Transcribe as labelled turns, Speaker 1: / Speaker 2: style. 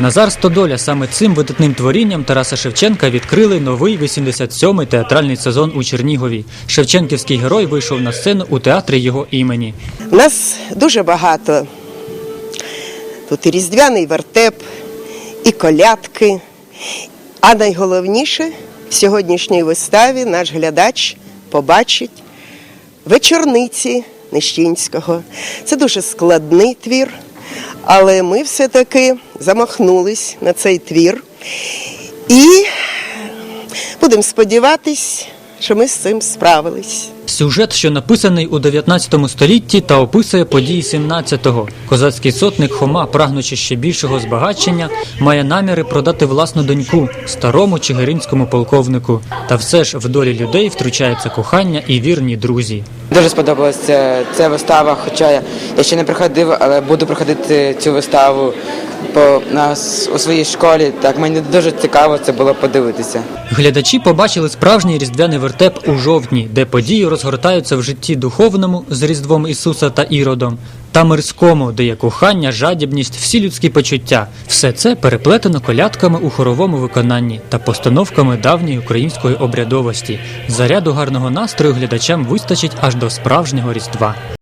Speaker 1: Назар Стодоля саме цим видатним творінням Тараса Шевченка відкрили новий 87-й театральний сезон у Чернігові. Шевченківський герой вийшов на сцену у театрі його імені.
Speaker 2: Нас дуже багато. Тут і різдвяний вертеп, і колядки. А найголовніше в сьогоднішній виставі наш глядач побачить вечорниці Нещінського. Це дуже складний твір, але ми все-таки замахнулись на цей твір. І будемо сподіватись, що ми з цим справились.
Speaker 1: Сюжет, що написаний у 19 столітті та описує події 17-го. Козацький сотник Хома, прагнучи ще більшого збагачення, має наміри продати власну доньку старому чигиринському полковнику. Та все ж в долі людей втручається кохання і вірні друзі.
Speaker 3: Дуже сподобалася ця вистава, хоча я, ще не приходив, але буду проходити цю виставу по нас у своїй школі. Так мені дуже цікаво це було подивитися.
Speaker 1: Глядачі побачили справжній різдвяний вертеп у жовтні, де події розгортаються в житті духовному з Різдвом Ісуса та Іродом, та мирському, де є кохання, жадібність, всі людські почуття. Все це переплетено колядками у хоровому виконанні та постановками давньої української обрядовості. Заряду гарного настрою глядачам вистачить аж до справжнього різдва.